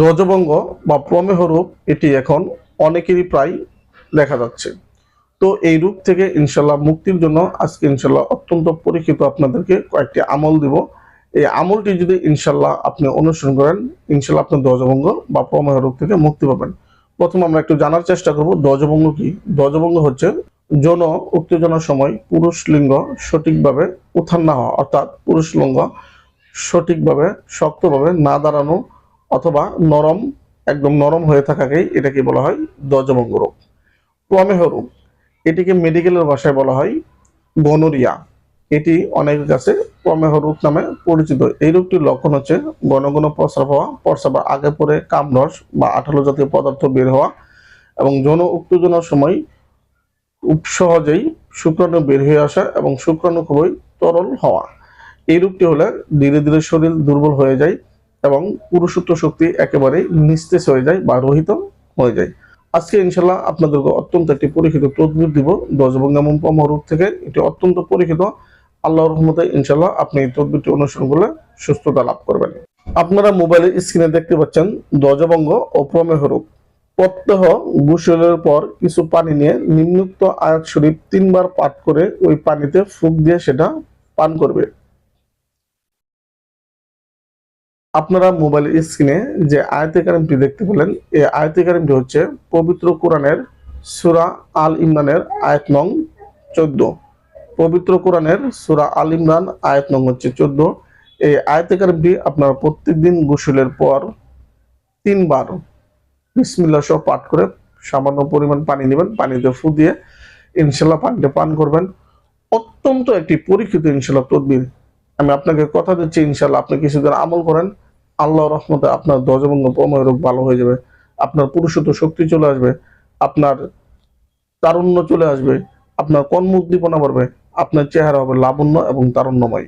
ধ্বজভঙ্গ বা প্রমেহ রূপ এটি এখন অনেকেরই প্রায় দেখা যাচ্ছে। তো এই রূপ থেকে ইনশাল্লাহ মুক্তির জন্য আজকে ইনশাল্লাহ অত্যন্ত পরীক্ষিত আপনাদেরকে কয়েকটি আমল দিব। এই আমলটি যদি ইনশাল্লাহ আপনি অনুসরণ করেন ইনশাল্লাহ আপনি ধ্বজভঙ্গ বা প্রমেহ রোগ থেকে মুক্তি পাবেন। প্রথম আমরা একটু জানার চেষ্টা করব, ধ্বজভঙ্গ কি? ধ্বজভঙ্গ হচ্ছে যৌন উত্তেজনার সময় পুরুষ লিঙ্গ সঠিকভাবে উত্থান না হওয়া, অর্থাৎ পুরুষ লিঙ্গ সঠিকভাবে শক্তভাবে না দাঁড়ানো অথবা নরম, একদম নরম হয়ে থাকাকেই এটাকে বলা হয় ধ্বজভঙ্গ রোগ প্রমেহ রোগ এটিকে মেডিকেলের ভাষায় বলা হয় গনোরিয়া এটি অনেকের কাছে প্রমেহ রোগ নামে পরিচিত। এই রোগটির লক্ষণ হচ্ছে ঘন ঘন প্রস্রাব হওয়া প্রস্রাবের আগে পরে কামরস বা আঠালো জাতীয় পদার্থ বের হওয়া এবং যৌন উত্তেজনার সময় খুব সহজেই শুক্রাণু বের হয়ে আসা এবং শুক্রাণু খুবই তরল হওয়া। এই রোগটি হলে ধীরে ধীরে শরীর দুর্বল হয়ে যায় এবং পুরুষত্ব শক্তি একেবারে নিস্তেজ হয়ে যায় বা রহিত হয়ে যায়। আজকে ইনশাল্লাহ আপনাদেরকে অত্যন্ত একটি পরীক্ষিত তদবির দিব। দশভঙ্গাম রোগ থেকে এটি অত্যন্ত পরীক্ষিত। আল্লাহর রহমতে ইনশাল্লাহ আপনি এই তদবিরটি অনুসরণ করলে সুস্থতা লাভ করবেন। আপনারা মোবাইলের স্ক্রিনে দেখতে পাচ্ছেন ধ্বজভঙ্গ ও প্রমেহ রোগ প্রত্যহ গোসলের পর কিছু পানি নিয়ে নিম্নুক্ত আয়াত শরীফ তিনবার পাঠ করে ওই পানিতে ফুক দিয়ে সেটা পান করবে। আপনারা মোবাইলের স্ক্রিনে যে আয়তে কারিমটি দেখতে পেলেন, এই আয়তে কারিমটি হচ্ছে পবিত্র কোরআনের সুরা আল ইমরানের আয়াত নং চোদ্দ। পবিত্র কোরআনের সুরা আল ইমরান আয়াত নং হচ্ছে চোদ্দ। এই আয়তে কারিমটি আপনারা প্রত্যেকদিন গোসলের পর তিনবার বিসমিল্লা সহ পাঠ করে সামান্য পরিমাণ পানি নেবেন, পানিতে ফু দিয়ে ইনশাল্লাহ পানিটা পান করবেন। অত্যন্ত একটি পরীক্ষিত ইনশাল্লাহ তদবির। আমি আপনাকে কথা দিচ্ছি, ইনশাল্লাহ আপনি কিছুদিন আমল করেন আল্লাহ রহমতে আপনার ধ্বজভঙ্গ প্রময় রোগ ভালো হয়ে যাবে। আপনার পুরুষত্ব শক্তি চলে আসবে, আপনার তারুণ্য চলে আসবে, আপনার কর্ম উদ্দীপনা বাড়বে, আপনার চেহারা হবে লাবণ্য এবং তারুণ্যময়।